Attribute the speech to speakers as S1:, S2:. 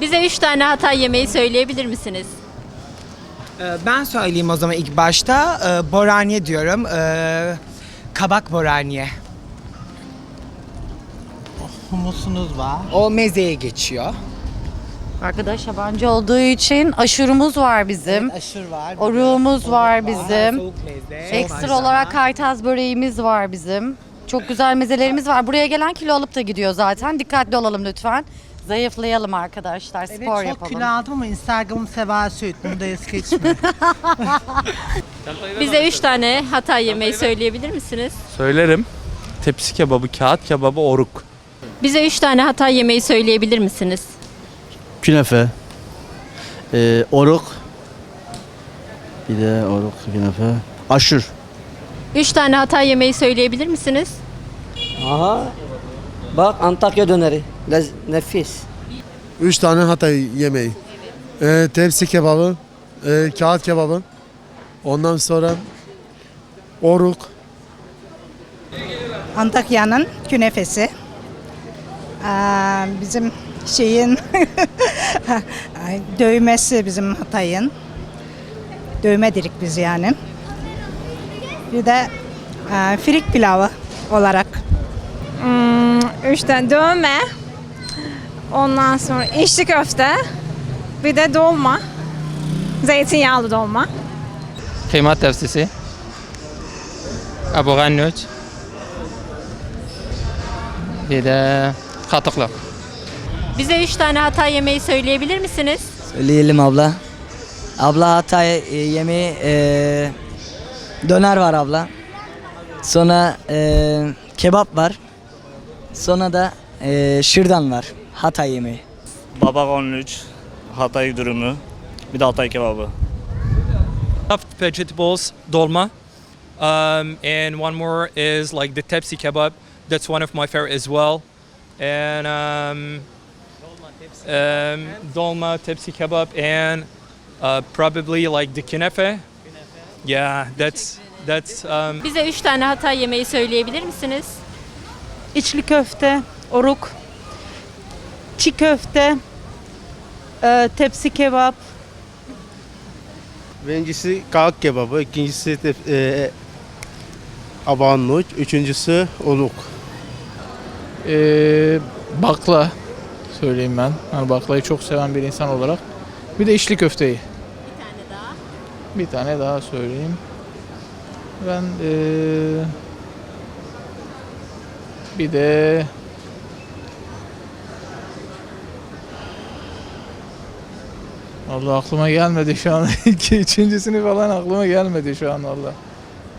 S1: Bize 3 tane Hatay yemeği söyleyebilir misiniz?
S2: Ee, Ben söyleyeyim o zaman ilk başta. Ee, Boraniye diyorum. Ee, kabak boraniye.
S3: Humusunuz var.
S2: O mezeye geçiyor.
S4: Arkadaş yabancı olduğu için aşurumuz var bizim.
S3: Aşır var.
S4: Oruğumuz var bizim.
S2: Soğuk meze.
S4: Ekstra olarak kaytaz böreğimiz var bizim. Çok güzel mezelerimiz var. Buraya gelen kilo alıp da gidiyor zaten. Dikkatli olalım lütfen. Zayıflayalım arkadaşlar.
S3: Evet
S4: Spor
S3: çok
S4: yapalım.
S3: kilo aldım ama Instagram'ım seva süt. Bunu da es geçme.
S1: Bize 3 tane Hatay yemeği söyleyebilir misiniz?
S5: Söylerim. Tepsi kebabı, kağıt kebabı, oruk.
S1: Bize 3 tane Hatay yemeği söyleyebilir misiniz?
S6: Künefe, e, oruk, bir de oruk, künefe, aşur.
S1: 3 tane Hatay yemeği söyleyebilir misiniz?
S7: Aha. Bak Antakya döneri. Lez, nefis.
S8: Üç tane Hatay yemeği. Ee, tepsi kebabı, e, kağıt kebabı. Ondan sonra oruk,
S9: Antakya'nın künefesi. Aa, bizim şeyin ay, dövmesi bizim Hatay'ın. Dövme dedik biz yani. Bir de aa, firik pilavı olarak.
S10: Üç tane dövme. Ondan sonra içli köfte. Bir de dolma. Zeytinyağlı dolma.
S11: Kıyma tepsisi. Abu Gannuç. Bir de katıklı.
S1: Bize 3 tane Hatay yemeği söyleyebilir misiniz?
S7: Söyleyelim abla. Abla Hatay e, yemeği e, döner var abla. Sonra e, kebap var. Sonra da e, şırdan var. Hatay yemeği.
S12: Baba 13, Hatay dürümü, bir de Hatay kebabı.
S5: Stuffed vegetables, dolma. Um, and one more is like the tepsi kebab. That's one of my favorite as well. And um, um, dolma, tepsi kebab, and uh, probably like the künefe. Yeah, that's that's um,
S1: Bize 3 tane Hatay yemeği söyleyebilir misiniz?
S9: İçli köfte, oruk, çiğ köfte, tepsi kebap,
S8: Birincisi kağıt kebabı, ikincisi de, e, abannuç, üçüncüsü oluk.
S11: Ee, bakla söyleyeyim ben. Yani baklayı çok seven bir insan olarak. Bir de içli köfteyi. Bir tane daha. Bir tane daha söyleyeyim. Ben ee, bir de Allah aklıma gelmedi şu an. İki, üçüncüsünü falan aklıma gelmedi şu an valla.